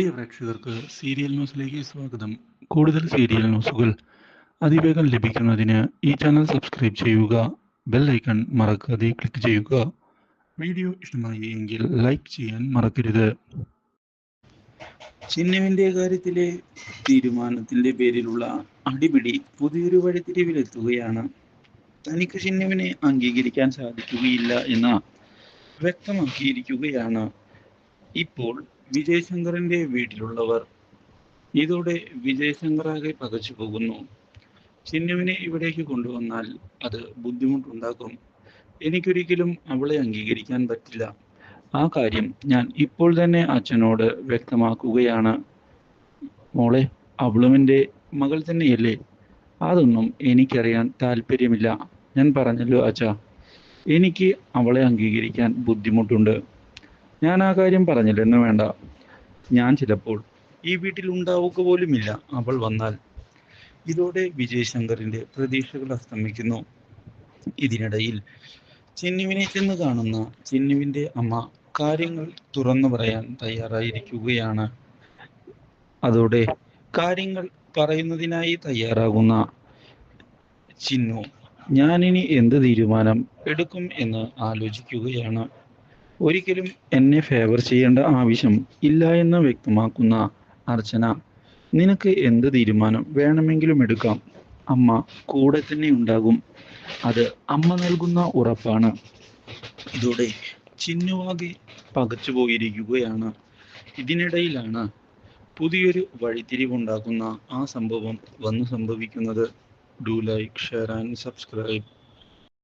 പ്രിയ പ്രേക്ഷകർക്ക് സീരിയൽ ന്യൂസിലേക്ക് സ്വാഗതം. കൂടുതൽ സീരിയൽ ന്യൂസുകൾ അതിവേഗം ലഭിക്കുന്നതിന് ഈ ചാനൽ സബ്സ്ക്രൈബ് ചെയ്യുക ബെൽ ഐക്കൺ മറക്കാതെ ക്ലിക്ക് ചെയ്യുക. വീഡിയോ ഇഷ്ടമായി എങ്കിൽ ലൈക്ക് ചെയ്യാൻ മറക്കരുത്. ചിന്നുവിന്റെ കാര്യത്തിലെ തീരുമാനത്തിന്റെ പേരിലുള്ള അടിപിടി പുതിയൊരു വഴിത്തിരിവിലെത്തുകയാണ്. തനിക്ക് ചിന്നുവിനെ അംഗീകരിക്കാൻ സാധിക്കുകയില്ല എന്ന് വ്യക്തമാക്കിയിരിക്കുകയാണ്. ഇപ്പോൾ വിജയശങ്കറിന്റെ വീട്ടിലുള്ളവർ ഇതോടെ വിജയശങ്കറാകെ പകച്ചു പോകുന്നു. ചിന്നുവിനെ ഇവിടേക്ക് കൊണ്ടുവന്നാൽ അത് ബുദ്ധിമുട്ടുണ്ടാക്കും. എനിക്കൊരിക്കലും അവളെ അംഗീകരിക്കാൻ പറ്റില്ല. ആ കാര്യം ഞാൻ ഇപ്പോൾ തന്നെ അച്ഛനോട് വ്യക്തമാക്കുകയാണ്. മോളെ അവളും എന്റെ മകൾ തന്നെയല്ലേ? അതൊന്നും എനിക്കറിയാൻ താല്പര്യമില്ല. ഞാൻ പറഞ്ഞല്ലോ അച്ഛാ. എനിക്ക് അവളെ അംഗീകരിക്കാൻ ബുദ്ധിമുട്ടുണ്ട്. ഞാൻ ആ കാര്യം പറഞ്ഞില്ല എന്ന് വേണ്ട. ഞാൻ ചിലപ്പോൾ ഈ വീട്ടിൽ ഉണ്ടാവുക പോലുമില്ല അവൾ വന്നാൽ. ഇതോടെ വിജയ് ശങ്കറിന്റെ പ്രതീക്ഷകൾ അസ്തമിക്കുന്നു. ഇതിനിടയിൽ ചിന്നുവിനെ ചെന്ന് കാണുന്ന ചിന്നുവിന്റെ അമ്മ കാര്യങ്ങൾ തുറന്നു പറയാൻ തയ്യാറായിരിക്കുകയാണ്. അതോടെ കാര്യങ്ങൾ പറയുന്നതിനായി തയ്യാറാകുന്ന ചിന്നു ഞാനിനി എന്ത് തീരുമാനം എടുക്കും എന്ന് ആലോചിക്കുകയാണ്. ഒരിക്കലും എന്നെ ഫേവർ ചെയ്യേണ്ട ആവശ്യം ഇല്ല എന്ന് വ്യക്തമാക്കുന്ന അർച്ചന നിനക്ക് എന്ത് തീരുമാനം വേണമെങ്കിലും എടുക്കാം. അമ്മ കൂടെ തന്നെ ഉണ്ടാകും. അത് അമ്മ നൽകുന്ന ഉറപ്പാണ്. ഇതോടെ ചിന്നുവാകെ പകച്ചു പോയിരിക്കുകയാണ്. ഇതിനിടയിലാണ് പുതിയൊരു വഴിത്തിരിവുണ്ടാക്കുന്ന ആ സംഭവം വന്നു സംഭവിക്കുന്നത്. Do like share and subscribe